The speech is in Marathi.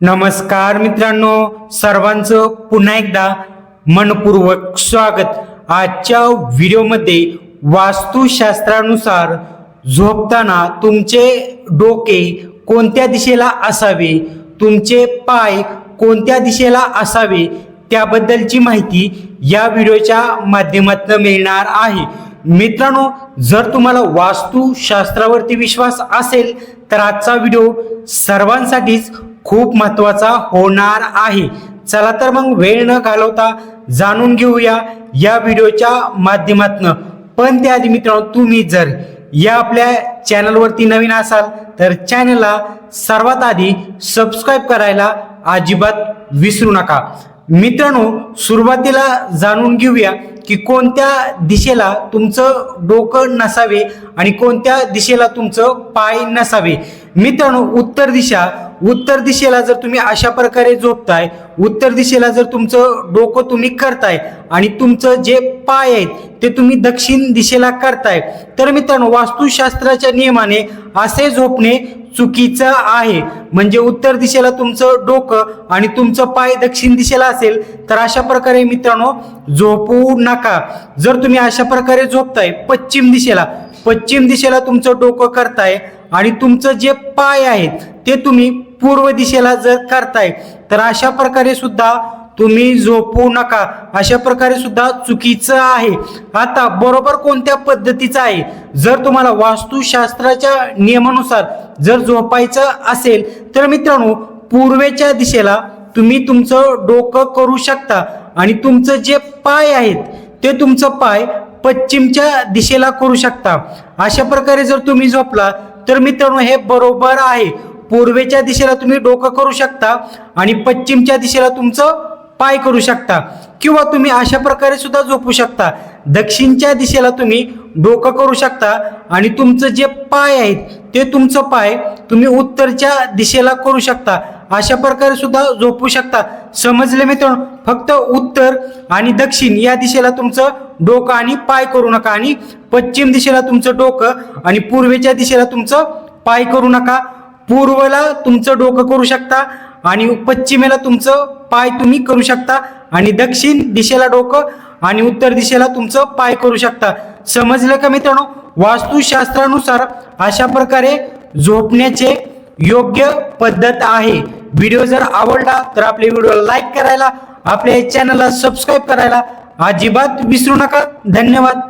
नमस्कार मित्रांनो सर्वांचं पुन्हा एकदा मनपूर्वक स्वागत. आजच्या व्हिडिओमध्ये वास्तुशास्त्रानुसार झोपताना तुमचे डोके कोणत्या दिशेला असावे तुमचे पाय कोणत्या दिशेला असावे त्याबद्दलची माहिती या व्हिडिओच्या माध्यमातून मिळणार आहे. मित्रांनो जर तुम्हाला वास्तुशास्त्रावरती विश्वास असेल तर आजचा व्हिडिओ सर्वांसाठीच खूप महत्त्वाचा होणार आहे. चला तर मग वेळ न घालवता जाणून घेऊया या व्हिडिओच्या माध्यमातून. पण त्याआधी मित्रांनो तुम्ही जर या आपल्या चॅनलवरती नवीन असाल तर चॅनलला सर्वात आधी सबस्क्राईब करायला अजिबात विसरू नका. मित्रांनो सुरुवातीला जाणून घेऊया की कोणत्या दिशेला तुमचं डोकं नसावे आणि कोणत्या दिशेला तुमचं पाय नसावे. मित्रांनो उत्तर दिशा उत्तर दिशेला जर तुम्ही अशा प्रकारे झोपताय उत्तर दिशेला जर तुमचं डोकं तुम्ही करताय आणि तुमचं जे पाय आहेत ते तुम्ही दक्षिण दिशेला करताय तर मित्रांनो वास्तुशास्त्राच्या नियमाने असे झोपणे चुकीचं आहे. म्हणजे उत्तर दिशेला तुमचं डोकं आणि तुमचं पाय दक्षिण दिशेला असेल तर अशा प्रकारे मित्रांनो झोपू नका. जर तुम्ही अशा प्रकारे झोपताय पश्चिम दिशेला पश्चिम दिशेला तुमचं डोकं करताय आणि तुमचं जे पाय आहेत ते तुम्ही पूर्व दिशेला जर करताय तर अशा प्रकारे सुद्धा तुम्ही झोपू नका. अशा प्रकारे सुद्धा चुकीचं आहे. आता बरोबर कोणत्या पद्धतीचं आहे? जर तुम्हाला वास्तुशास्त्राच्या नियमानुसार जर झोपायचं असेल तर मित्रांनो पूर्वेच्या दिशेला तुम्ही तुमचं डोकं करू शकता आणि तुमचं जे पाय आहेत ते तुमचं पाय पश्चिमच्या दिशेला करू शकता. अशा प्रकारे जर तुम्ही झोपला तर मित्रांनो हे बरोबर आहे. पूर्वेच्या दिशेला तुम्ही डोकं करू शकता आणि पश्चिमच्या दिशेला तुमचं पाय करू शकता. किंवा तुम्ही अशा प्रकारे सुद्धा झोपू शकता. दक्षिणच्या दिशेला तुम्ही डोकं करू शकता आणि तुमचं जे पाय आहेत ते तुमचं पाय तुम्ही उत्तरच्या दिशेला करू शकता. अशा प्रकारे सुद्धा झोपू शकता. समजले मित्रांनो? फक्त उत्तर आणि दक्षिण या दिशेला तुमचं डोकं आणि पाय करू नका आणि पश्चिम दिशेला तुमचं डोकं आणि पूर्वेच्या दिशेला तुमचं पाय करू नका. पूर्वला तुमचं डोकं करू शकता आणि पश्चिमेला तुमचं पाय तुम्ही करू शकता आणि दक्षिण दिशेला डोकं आणि उत्तर दिशेला तुमचं पाय करू शकता. समजलं का मित्रांनो? वास्तुशास्त्रानुसार अशा प्रकारे झोपण्याचे योग्य पद्धत आहे. व्हिडिओ जर आवडला तर आपल्या व्हिडिओला लाईक करायला आपल्या चॅनलला सबस्क्राईब करायला अजिबात विसरू नका. धन्यवाद.